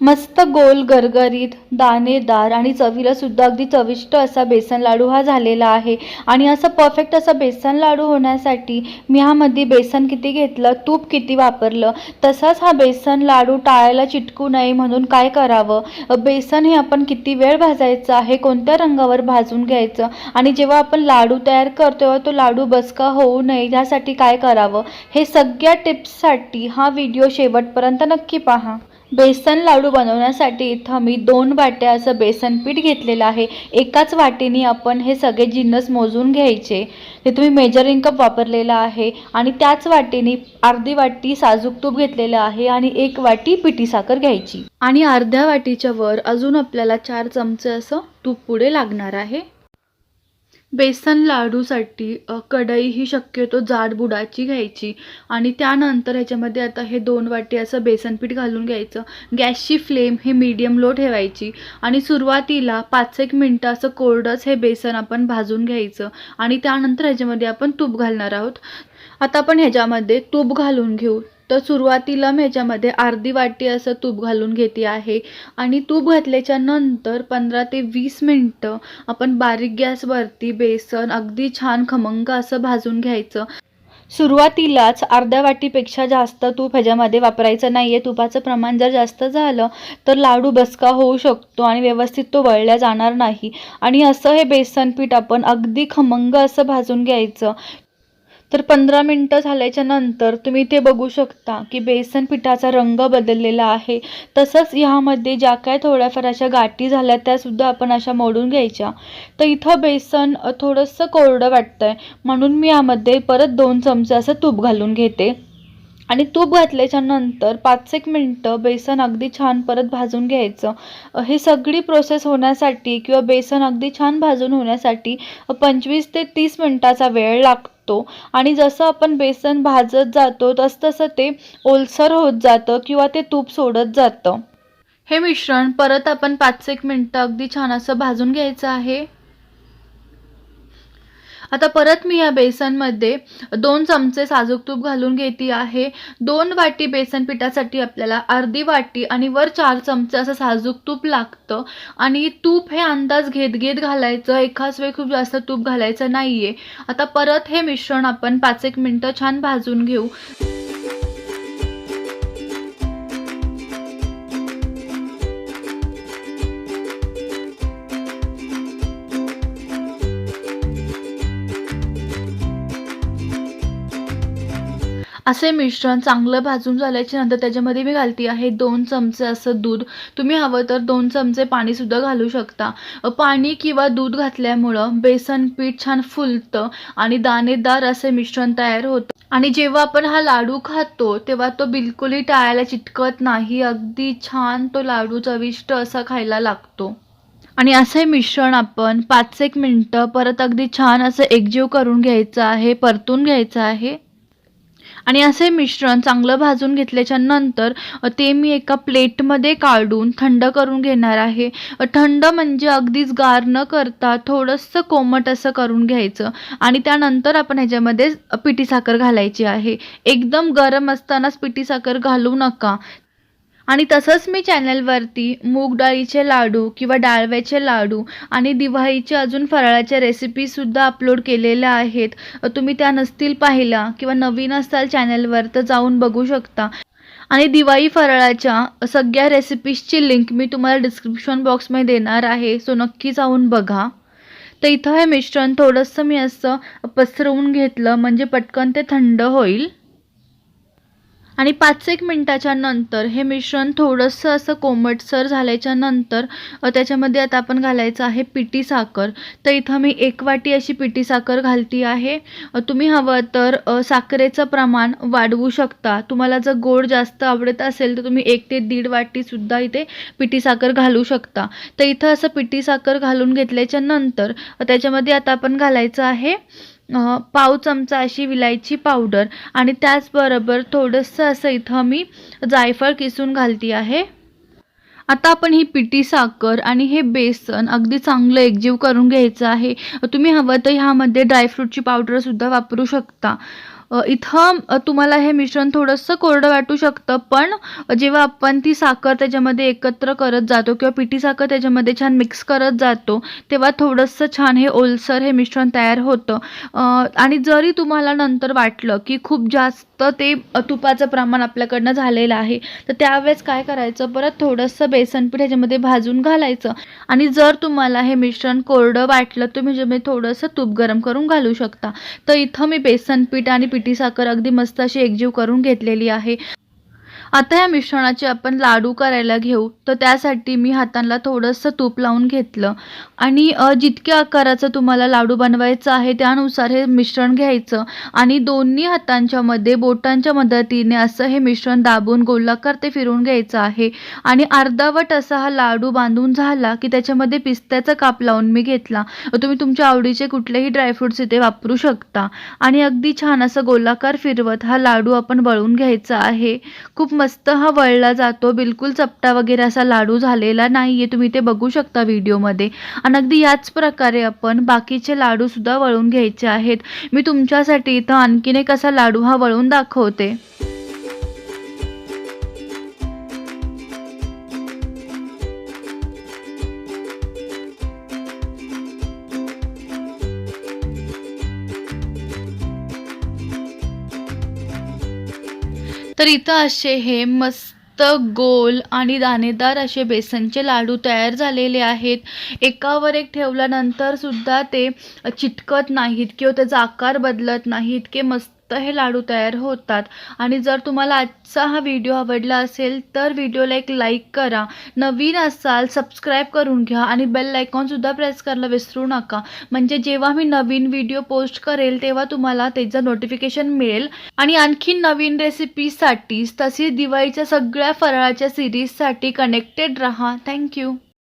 मस्त गोल गरगरीत दाणेदार आणि चवीला सुद्धा अगदी चविष्ट असा बेसन लाडू हा झालेला आहे. आणि असं परफेक्ट असा बेसन लाडू होण्यासाठी मी ह्यामध्ये बेसन किती घेतलं तूप किती वापरलं तसाच हा बेसन लाडू टाळायला चिटकू नये म्हणून काय करावं? बेसन हे आपण किती वेळ भाजायचं आहे कोणत्या रंगावर भाजून घ्यायचं? आणि जेव्हा आपण लाडू तयार करतो तेव्हा तो लाडू बसका होऊ नये ह्यासाठी काय करावं? हे सगळ्या टिप्ससाठी हा व्हिडिओ शेवटपर्यंत नक्की पहा. बेसन लाडू बनवण्यासाठी इथं मी दोन वाट्या असं बेसन पीठ घेतलेलं आहे. एकाच वाटीने आपण हे सगळे जिन्नस मोजून घ्यायचे. ते तुम्ही मेजरिंग कप वापरलेला आहे आणि त्याच वाटीने अर्धी वाटी साजूक तूप घेतलेलं आहे आणि एक वाटी पिठी साखर घ्यायची. आणि अर्ध्या वाटीच्या वर अजून आपल्याला चार चमचे असं तूप पुढे लागणार आहे. बेसन लाडूसाठी कढई ही शक्यतो जाड बुडाची घ्यायची. आणि त्यानंतर ह्याच्यामध्ये आता हे दोन वाटी असं बेसनपीठ घालून घ्यायचं. गॅसची फ्लेम हे मीडियम लो ठेवायची. आणि सुरुवातीला पाच एक मिनटं असं कोरडंच हे बेसन आपण भाजून घ्यायचं. आणि त्यानंतर ह्याच्यामध्ये आपण तूप घालणार आहोत. आता आपण ह्याच्यामध्ये तूप घालून घेऊ. तर सुरुवातीला मी ह्याच्यामध्ये अर्धी वाटी असं तूप घालून घेते आहे. आणि तूप घातल्याच्या नंतर पंधरा ते वीस मिनटं आपण बारीक गॅसवरती बेसन अगदी छान खमंग असं भाजून घ्यायचं. सुरुवातीलाच अर्ध्या वाटीपेक्षा जास्त तूप ह्याच्यामध्ये वापरायचं नाही आहे तुपाचं प्रमाण जर जास्त झालं तर लाडू बसका होऊ शकतो आणि व्यवस्थित तो वळल्या जाणार नाही. आणि असं हे बेसन पीठ आपण अगदी खमंग असं भाजून घ्यायचं. तर पंधरा मिनटं झाल्याच्यानंतर तुम्ही ते बघू शकता की बेसन पिठाचा रंग बदललेला आहे. तसंच ह्यामध्ये ज्या काय थोड्याफार अशा गाठी झाल्या त्यासुद्धा आपण अशा मोडून घ्यायच्या. तर इथं बेसन थोडंसं कोरडं वाटतंय. म्हणून मी यामध्ये परत दोन चमचे असं तूप घालून घेते. आणि तूप घातल्याच्या नंतर पाच एक मिनटं बेसन अगदी छान परत भाजून घ्यायचं. हे सगळी प्रोसेस होण्यासाठी किंवा बेसन अगदी छान भाजून होण्यासाठी पंचवीस ते तीस मिनटाचा वेळ लागतो. आणि जसं आपण बेसन भाजत जातो तसतसं ते ओलसर होत जातं किंवा ते तूप सोडत जातं. हे मिश्रण परत आपण पाच एक मिनटं अगदी छान असं भाजून घ्यायचं आहे. आता परत मी या बेसनमध्ये दोन चमचे साजूक तूप घालून घेते आहे. दोन वाटी बेसन पिठासाठी आपल्याला अर्धी वाटी आणि वर चार चमचे असं साजूक तूप लागतं. आणि तूप हे अंदाज घेत घेत घालायचं. एकाच वेळी खूप जास्त तूप घालायचं नाही आहे आता परत हे मिश्रण आपण पाच एक मिनटं छान भाजून घेऊ. असे मिश्रण चांगलं भाजून झाल्याच्यानंतर त्याच्यामध्ये मी घालते आहे दोन चमचे असं दूध. तुम्ही हवं तर दोन चमचे पाणीसुद्धा घालू शकता. पाणी किंवा दूध घातल्यामुळं बेसन पीठ छान फुलतं आणि दाणेदार असे मिश्रण तयार होतं. आणि जेव्हा आपण हा लाडू खातो तेव्हा तो बिलकुलही टाळायला चिटकत नाही. अगदी छान तो लाडू चविष्ट असा खायला लागतो. आणि असे मिश्रण आपण पाच एक मिनटं परत अगदी छान असं एकजीव करून घ्यायचं आहे परतून घ्यायचं आहे. आणि असे मिश्रण चांगलं भाजून घेतल्याच्या नंतर ते मी एका प्लेटमध्ये काढून थंड करून घेणार आहे. थंड म्हणजे अगदीच गार न करता थोडंसं कोमट असं करून घ्यायचं आणि त्यानंतर आपण ह्याच्यामध्ये पिठी साखर घालायची आहे. एकदम गरम असतानाच पिठी साखर घालू नका. आणि तसंच मी चॅनलवरती मूग डाळीचे लाडू किंवा डाळव्याचे लाडू आणि दिवाळीच्या अजून फराळाच्या रेसिपीसुद्धा अपलोड केलेल्या आहेत. तुम्ही त्या नसतील पाहिला किंवा नवीन असाल चॅनलवर तर जाऊन बघू शकता. आणि दिवाळी फराळाच्या सगळ्या रेसिपीजची लिंक मी तुम्हाला डिस्क्रिप्शन बॉक्समध्ये देणार आहे सो नक्की जाऊन बघा. तर इथं हे मिश्रण थोडंसं मी असं पसरवून घेतलं म्हणजे पटकन ते थंड होईल. आणि पाच एक मिनटाच्या नंतर हे मिश्रण थोडंसं असं कोमटसर झाल्याच्यानंतर त्याच्यामध्ये आता आपण घालायचं आहे पिटी साखर. तर इथं मी एक वाटी अशी पिटी साखर घालती आहे. तुम्ही हवं तर साखरेचं प्रमाण वाढवू शकता. तुम्हाला जर गोड जास्त आवडत असेल तर तुम्ही एक ते दीड वाटीसुद्धा इथे पिटी साखर घालू शकता. तर इथं असं पिटी साखर घालून घेतल्याच्या नंतर त्याच्यामध्ये आता आपण घालायचं आहे पाव चमचा अशी विलायची पावडर आणि त्याचबरोबर थोडंसं असं इथं मी जायफळ किसून घालती आहे. आता आपण ही पिठी साखर आणि हे बेसन अगदी चांगलं एकजीव करून घ्यायचं आहे. तुम्ही हवं तर ह्यामध्ये ड्रायफ्रूटची पावडरसुद्धा वापरू शकता. इथं तुम्हाला हे मिश्रण थोडंसं कोरडं वाटू शकतं पण जेव्हा आपण ती साखर त्याच्यामध्ये एकत्र करत जातो किंवा पिठी साखर त्याच्यामध्ये छान मिक्स करत जातो तेव्हा थोडंसं छान हे ओलसर हे मिश्रण तयार होतं. आणि जरी तुम्हाला नंतर वाटलं की खूप जास्त ते तुपाचं प्रमाण आपल्याकडनं झालेलं आहे तर त्यावेळेस काय करायचं? परत थोडंसं बेसनपीठ ह्याच्यामध्ये भाजून घालायचं. आणि जर तुम्हाला हे मिश्रण कोरडं वाटलं तुम्ही ह्याच्यामध्ये थोडंसं तूप गरम करून घालू शकता. तर इथं मी बेसनपीठ आणि पिठी साखर अगदी मस्त अशी एकजीव करून घेतलेली आहे. आता या मिश्रणाचे आपण लाडू करायला घेऊ. तर त्यासाठी मी हातांना थोडंसं तूप लावून घेतलं. आणि जितक्या आकाराचं तुम्हाला लाडू बनवायचं आहे त्यानुसार हे मिश्रण घ्यायचं. आणि दोन्ही हातांच्यामध्ये बोटांच्या मदतीने असं हे मिश्रण दाबून गोलाकार ते फिरून घ्यायचं आहे. आणि अर्धावट असा हा लाडू बांधून झाला की त्याच्यामध्ये पिस्त्याचा काप लावून मी घेतला. तुम्ही तुमच्या आवडीचे कुठलेही ड्रायफ्रुट्स इथे वापरू शकता. आणि अगदी छान असं गोलाकार फिरवत हा लाडू आपण वळून घ्यायचा आहे. खूप मस्त हा वळला जातो. बिलकुल चपटा वगैरे असा लाडू झालेला नाही आहे तुम्ही ते बघू शकता व्हिडिओमध्ये. आणि अगदी याच प्रकारे आपण बाकीचे लाडूसुद्धा वळून घ्यायचे आहेत. मी तुमच्यासाठी इथं आणखीन एक असा लाडू हा वळून दाखवते. तर इथं असे हे मस्त गोल आणि दाणेदार असे बेसनचे लाडू तयार झालेले आहेत. एकावर एक ठेवल्यानंतर सुद्धा ते चिटकत नाहीत किंवा त्याचा आकार बदलत नाही इतके मस्त हे लाडू तयार होतात. आणि जर तुम्हाला आजचा हा व्हिडिओ आवडला असेल तर व्हिडिओला एक लाईक करा. नवीन असाल सबस्क्राईब करून घ्या आणि बेल आयकॉनसुद्धा प्रेस करायला विसरू नका. म्हणजे जेव्हा मी नवीन व्हिडिओ पोस्ट करेल तेव्हा तुम्हाला त्याचं नोटिफिकेशन मिळेल. आणि आणखी नवीन रेसिपीसाठी तसेच दिवाळीच्या सगळ्या फराळाच्या सिरीजसाठी कनेक्टेड राहा. थँक्यू